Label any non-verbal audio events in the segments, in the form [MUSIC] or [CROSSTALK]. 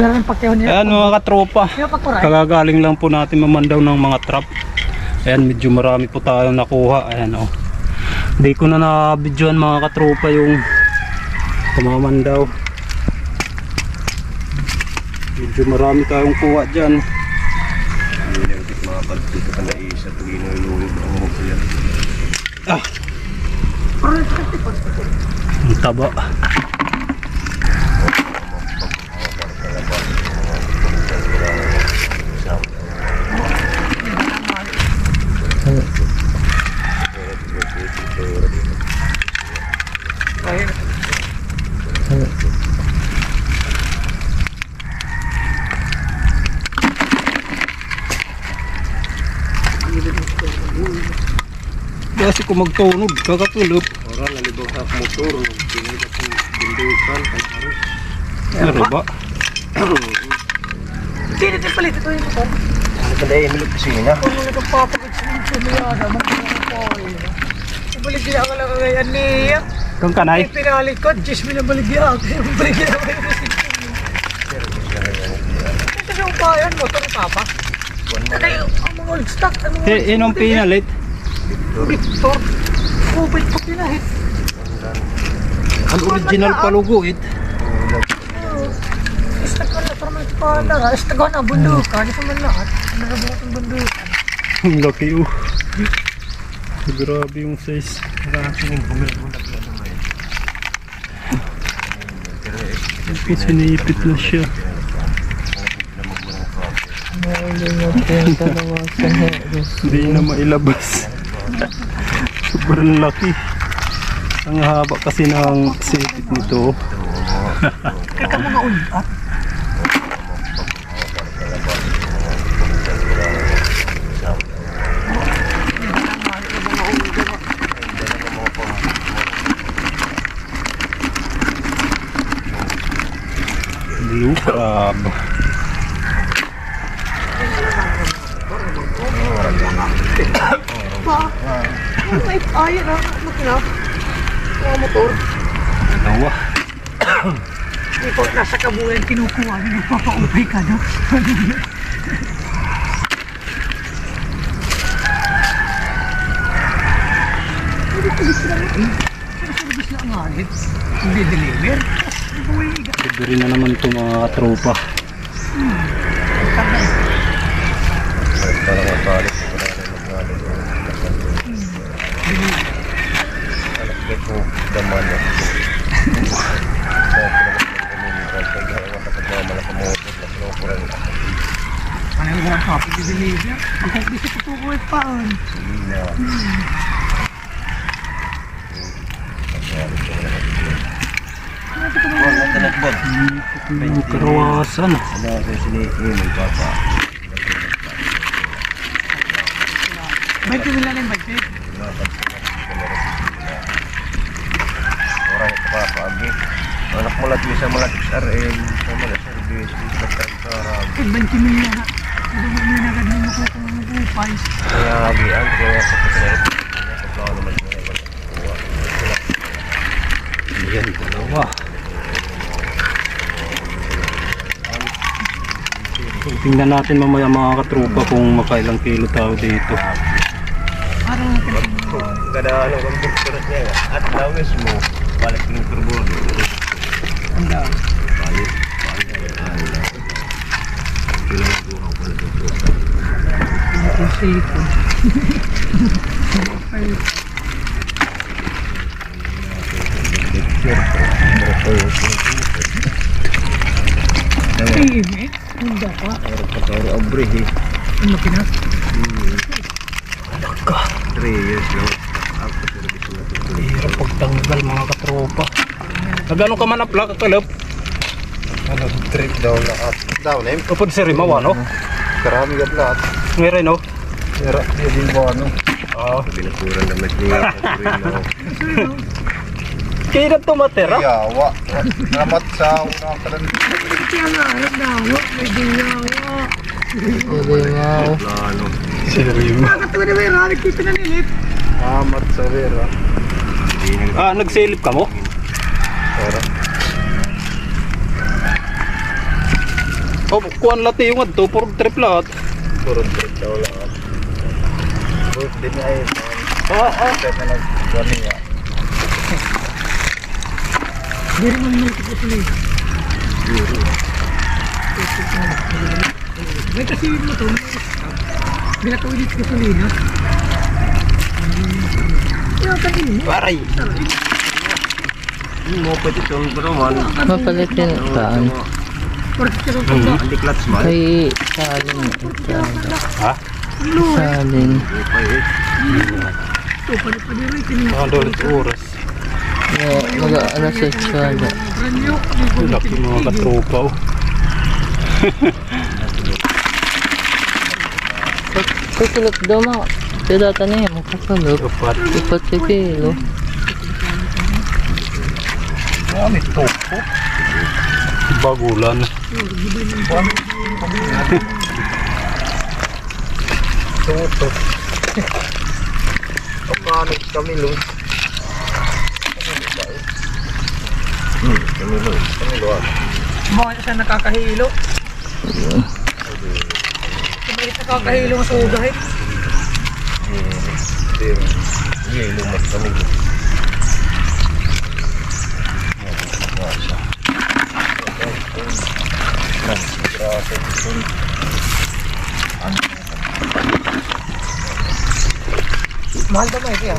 Pero yung niya. Ayan mga katropa. Kagagaling lang po natin mamandaw ng mga trap. Ayan, medyo marami po tayong nakuha. Ayan, oh. Hindi ko na na-videoan mga katropa yung kumamandaw. Medyo marami tayong kuha dyan. Hindi lang ito mga pagtito ka na isa. Pagino yung ang mga kuya. Ah! Ang taba. Kasi kung magtunog, kakatulog. Orang nalibang sa motor. Pinilit ang bindukan. Kaya Ano ba? Sino din palit ito yung motor? Ano ba dahil milik kasi niya? Kung mga nagpapagod sa mga ko yun. Ibalik din ako lang ngayon niya. Kang kanay? Ay, pinalit ko, 10 mil ang baligya. Balik na ako [LAUGHS] yung Ito yung bayan, motor Papa. Ay, ang mga old stock, mga Eh, inong pinalit? Victor. Kubit ko pinahit. Ang original paluguit. Istag ko na, pero may pada. Istag ko na, bundukan. Di pa man lahat. Narabot ang bundukan. Ang laki oh. Grabe yung size. Kasi sinipit na siya. Hindi na mailabas. Sobrang laki. Ang haba kasi ng sipit nito. Kaya mga ulat. Blue crab. Pa, ano may ayan na, makina. Mga motor. Dalawa. Hindi ko nasa kabuyan kinukuha niya, nagpapaupay ka na. Service na ang hanit. Hindi deliver. Buhay iga. Libre na naman ito mga katropa. Para makalit. Para makalit. Ko daman na. Ano yung mga kapit di deliver? Ang gusto ko po pa on. Yung karawasan. Ano sa sini-email papa? Ba't yung nila ng budget? Orang ito papa agi. Anak mo lagi sa mga XRM, sa mga service, sa tarap. Eh, 20 mil na. Ano mo nila agad mo ko kung upay. Kaya agi ang kaya sa pagkakas. Kaya naman Ayan, dalawa. Tingnan natin mamaya mga katropa kung makailang kilo tayo dito. Parang Kada ano kang picture niya at dawes mo balik ng turbo. Anda. Balik. Ito sipon. Pimit? Hindi pa. Pagkauro abre eh. Ano makina? 3 years lang. Ako ito. Hirap pagtanggal mga katropa. Nagano ka man apla kakalap? Ano trip daw lahat. Daw na yun. Upod si Rimawa no? Karami ka lahat. Ngayon no? Sira din ba ano? Ah, Binaturan na mas [LAUGHS] niya. kaya na tumatera. Yawa. Namat sa una ka lang. Kaya nga, alam dawa. May diyawa. Plano. Si Rima. Nakatawa na may rami ko pinanilit. Namat sa vera. Ah, nagsilip ka mo? pera. Oh, kuan lahat yung adto, puro trip lahat. Puro trip daw lang. Birthday niya ay. Ah, ah. Kaya na nag-kuhan niya. Hindi rin naman yung kukusunin. May kasi mo to, binatawid yung kusulina. Kaya kanin mo. Paray. Hindi mo pwede ito. Pero man. Mapalitin saan? Parang kasi kung pagka, Hindi clutch man. Kay salin. Ha? Salin. ito, pali-pali rin, kinin Mga dolit oras. Mag alas 6 wala. Ranyo, Laki mga katropa oh. Kukulot daw mga. Kaya data na yan, makakulot. Upat. Ipat sa kilo. Marami topo. Bagulan. Tumutok. Paano kami lo? Hmm, kami lo. Kami lo. Mga siya nakakahilo. Sumalit nakakahilo sa ugahin. Hindi. Hindi, lumas kami lo. Mahal ba may kaya?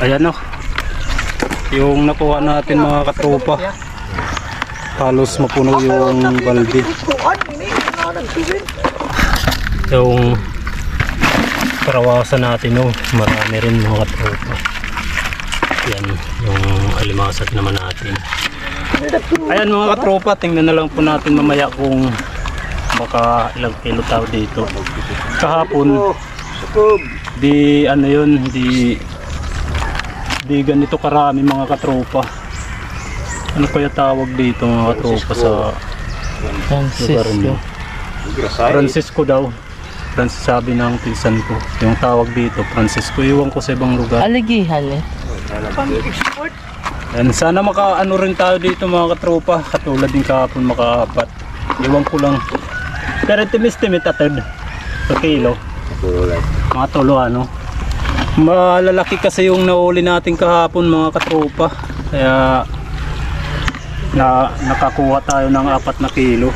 Ayan oh. Yung nakuha natin mga katropa. Halos mapuno yung balde. Yung karawasan natin oh. Marami rin mga katropa. Yan. Yung alimasag naman natin. Ayan mga katropa. Tingnan na lang po natin mamaya kung baka ilang kilo tao dito. Kahapon di ano yun di di ganito karami mga katropa ano kaya tawag dito mga katropa sa lugar niyo Francisco. Francisco daw sabi ng pinsan ko yung tawag dito Francisco iwan ko sa ibang lugar. Aligihan eh. Pang-export. And sana makaano rin tayo dito mga katropa. Katulad din kahapon makaapat. Iwan ko lang. Pero timis-timit atid sa kilo. Mga tulo ano? Malalaki kasi yung nahuli natin kahapon mga katropa. Kaya na nakakuha tayo ng apat na kilo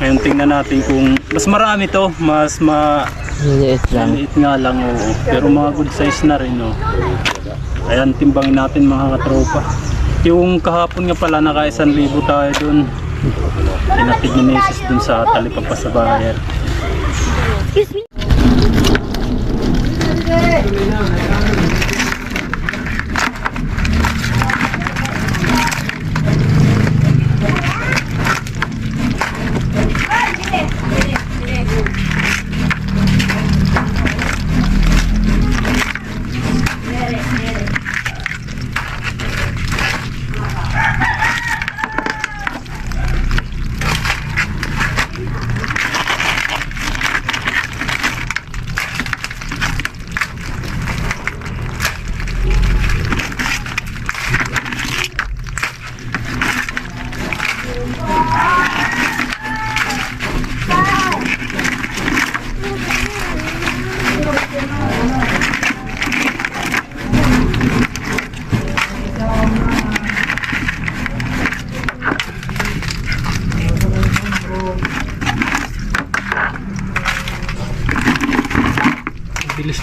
ngayon tingnan natin kung mas marami to mas ma Liliit lang. maliit nga lang oo. pero mga good size na rin oh. ayan timbangin natin mga katropa yung kahapon nga pala naka 1,000 tayo dun inatid ni Mrs. dun sa talipapa sa bayan bilis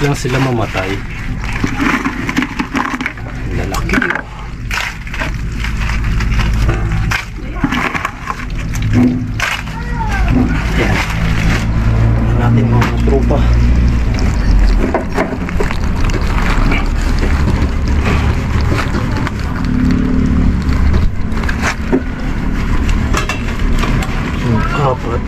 lang sila mamatay. Lalaki. Yan. Yan natin mga tropa. Apat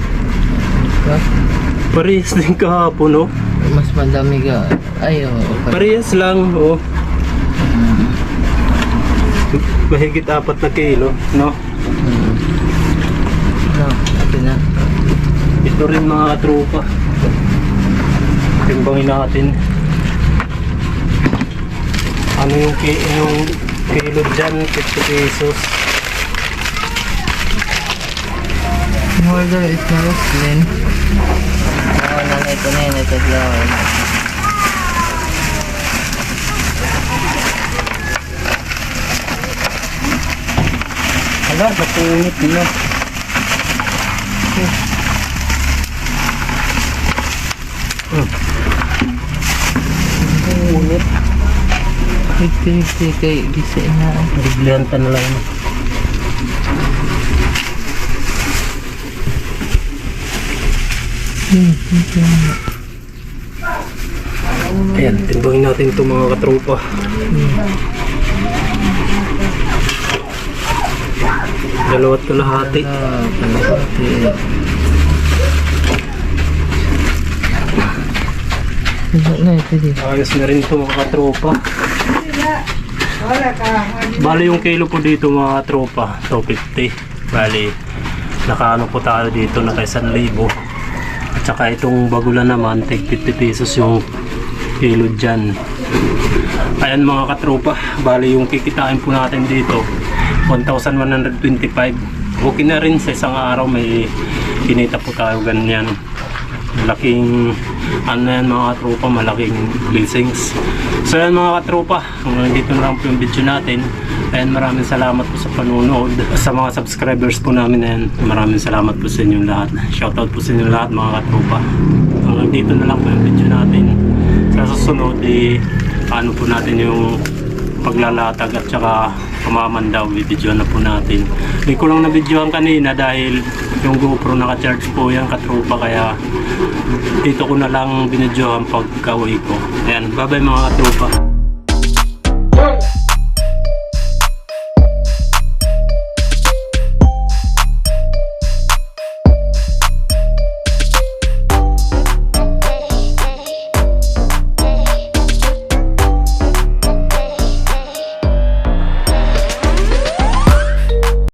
parehas din kahapon no Mas madami ka. Ay, oo. Parehas lang, oh. Mahigit apat na kilo, no? Hmm. No, ito na. Ito rin mga katropa. Timbangin natin. Ano yung, yung kilo dyan? 50 pesos. Brother is na Roslyn. Oo, nanay ko na yun. Ito lang. Hala, napunit na. Punit. Higti-higti kay gisa na. Brilyante na lang. Ayan, timbangin natin ito mga katropa. Dalawat kalahati. Ah, kalahati. Ayos na rin ito mga katropa. Bali yung kilo po dito mga tropa, 250. Bali, nakaano po tayo dito na kay 1,000. At saka itong bagula naman, take 50 pesos yung kilo dyan. Ayan mga katropa, bali yung kikitain po natin dito, 1,125. Okay na rin sa isang araw may kinita po tayo ganyan. Malaking ano yan mga katropa, malaking blessings. So yan mga katropa, dito na lang po yung video natin. Ayan maraming salamat po sa panunood. Sa mga subscribers po namin na maraming salamat po sa inyong lahat. Shoutout po sa inyong lahat mga katropa. Hanggang dito na lang po yung video natin. Sa susunod, eh, ano po natin yung paglalatag at saka pamamandaw video na po natin. Hindi ko lang na-videoan kanina dahil yung GoPro naka-charge po yan katropa kaya dito ko na lang binidyohan pagka-uwi ko. Ayan, bye bye mga katropa.